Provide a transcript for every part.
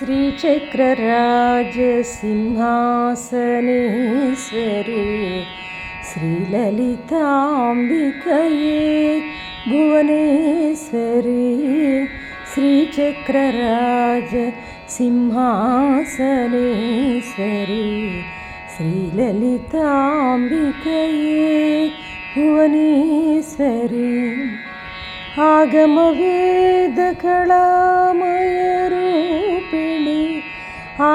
श्रीचक्रराजसिंहासनेश्वरी श्रीललिताम्बिकये भुवनेश्वरी श्रीचक्रराजसिंहासनेश्वरी श्रीललिताम्बिकये भुवनेश्वरी। आगमवेदकलामयरूपिणि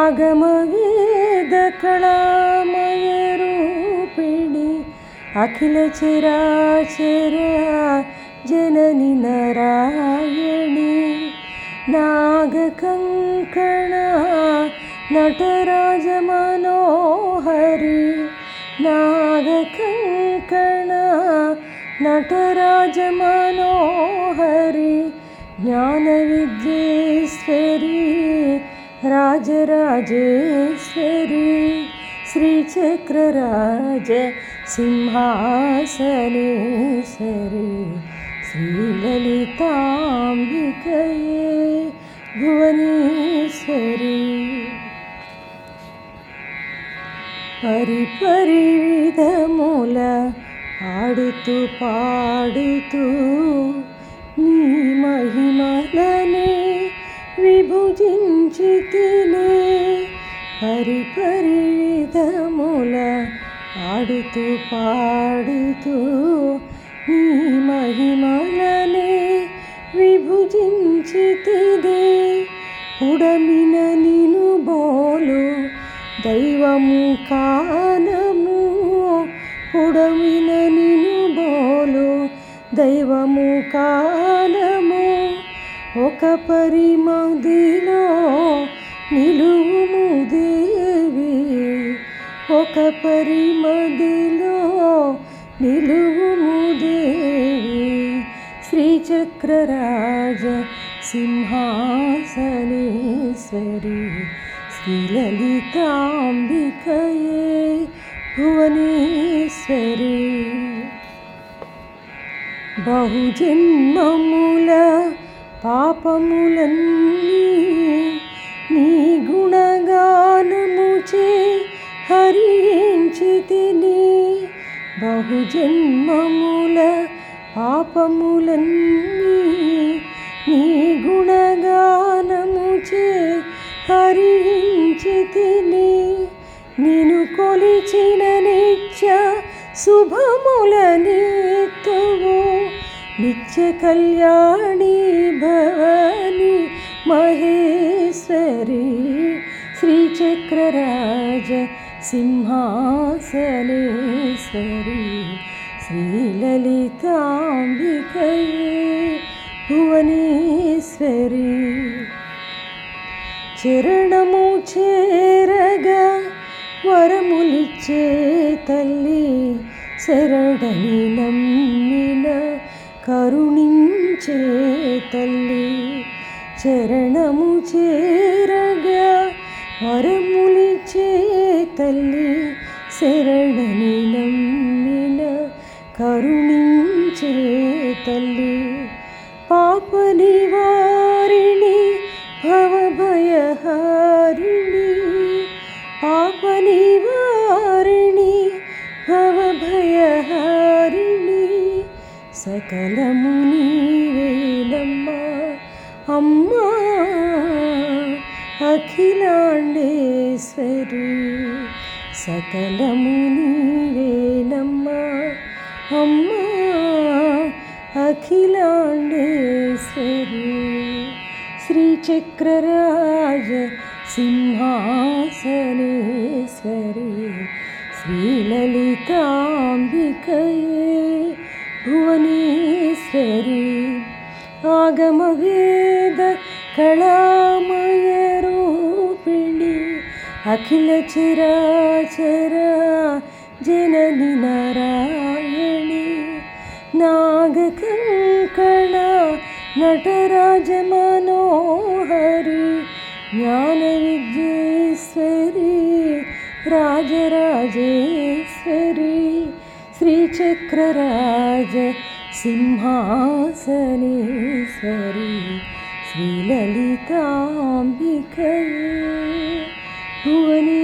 आगमवेदकलामयरूपिणि अखिलचराचर जननि नारायणि नागकङ्कणा नटराजमनोहरि नागकङ्कणा नटराजमनोहरि ज्ञानविद्येश्वरी राजराजेश्वरी श्रीचक्रराज सिंहासनेश्वरी श्रीललिताम्बिकये भुवनेश्वरी పరిపరివిధముల ఆడుతూ పాడుతూ నీ మహిమలనే విభుజించి తినే పరిపరివిధముల ఆడుతూ పాడుతూ నీ మహిమలనే విభుజించితిదే. పుడమిన నిను బోలు దైవము కానము. పుడమిన నిను బోలు దైవము కా పరిమదిలో నిలువుము దేవి. ఒక పరిమదిలో నిలువుము దేవి. శ్రీచక్రరాజ సింహాసనేశ్వరి శ్రీలలితాంబికయే భువనేశ్వరి. బహుజన్మము పాపములన్నీ నీ గుణగానముచే హరించి బహుజన్మముల పాపములన్నీ నీ గుణగానముచే హరించి తిని నిను కొలిచిన నిత్య శుభములనేతువు కళ్యాణి భవని మహేశ్వరి శ్రీచక్రరాజ సింహాసనేశ్వరి శ్రీలలితాంబికయే భువనేశ్వరి చరణము చేరగా వరములిచ్చే తల్లి శరణని నమ్మిన కరుణించే తల్లి చరణము చేరగా వరములిచే తల్లి శరణని నమ్మిన కరుణించే సకలము నీవేనమ్మా అమ్మా అఖిలాండేశ్వరి. సకలము నీవేనమ్మా అమ్మా అఖిలాండేశ్వరి. శ్రీచక్రరాజ సింహాసనేశ్వరి శ్రీలలితాంబికయే. ഭുവനേശ്വരി ആഗമവേദ കലാമയ രൂപിണി അഖില ചിരാചര ജനനി നാരായണി. നാഗകങ്കണ നടരാജ മനോഹരി ജ്ഞാനവിദ്യേശ്വരി രാജരാജേശ്വരി. चक्रराज सिंहासनेश्वरी सिंहासनेश्वललिता भुवने